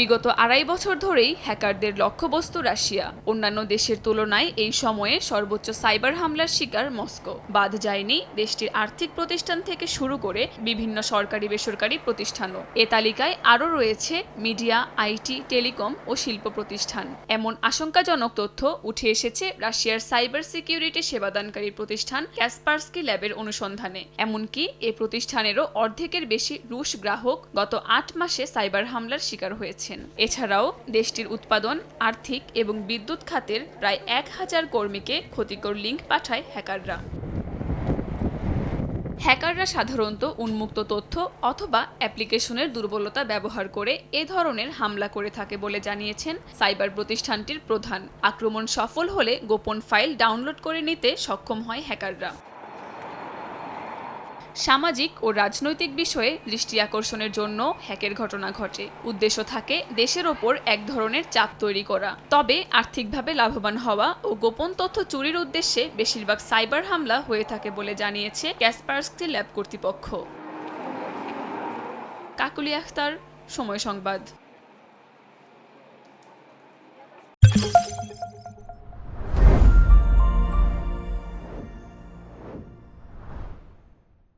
বিগত আড়াই বছর ধরেই হ্যাকারদের লক্ষ্যবস্তু রাশিয়া। অন্যান্য দেশের তুলনায় এই সময়ে সর্বোচ্চ সাইবার হামলার শিকার মস্কো। বাদ যায়নি দেশটির আর্থিক প্রতিষ্ঠান থেকে শুরু করে বিভিন্ন সরকারি বেসরকারি প্রতিষ্ঠানও। এ তালিকায় আরও রয়েছে মিডিয়া, আইটি, টেলিকম ও শিল্প প্রতিষ্ঠান। এমন আশঙ্কাজনক তথ্য উঠে এসেছে রাশিয়ার সাইবার সিকিউরিটি সেবাদানকারী প্রতিষ্ঠান ক্যাসপার্সকি ল্যাবের অনুসন্ধানে। এমনকি এ প্রতিষ্ঠানেরও অর্ধেকের বেশি রুশ গ্রাহক গত আট মাসে সাইবার হামলার শিকার হয়েছেন এছাড়াও দেশটির উৎপাদন, আর্থিক এবং বিদ্যুৎ খাতের প্রায় এক হাজার কর্মীকে ক্ষতিকর লিঙ্ক পাঠায় হ্যাকাররা। হ্যাকাররা সাধারণত উন্মুক্ত তথ্য অথবা অ্যাপ্লিকেশনের দুর্বলতা ব্যবহার করে এ ধরনের হামলা করে থাকে বলে জানিয়েছেন সাইবার প্রতিষ্ঠানটির প্রধান। আক্রমণ সফল হলে গোপন ফাইল ডাউনলোড করে নিতে সক্ষম হয় হ্যাকাররা। সামাজিক ও রাজনৈতিক বিষয়ে দৃষ্টি আকর্ষণের জন্য হ্যাকের ঘটনা ঘটে। উদ্দেশ্য থাকে দেশের ওপর এক ধরনের চাপ তৈরি করা। তবে আর্থিকভাবে লাভবান হওয়া ও গোপন তথ্য চুরির উদ্দেশ্যে বেশিরভাগ সাইবার হামলা হয়ে থাকে বলে জানিয়েছে ক্যাসপার্সকি ল্যাব কর্তৃপক্ষ। কাকুলি আখতার, সময় সংবাদ।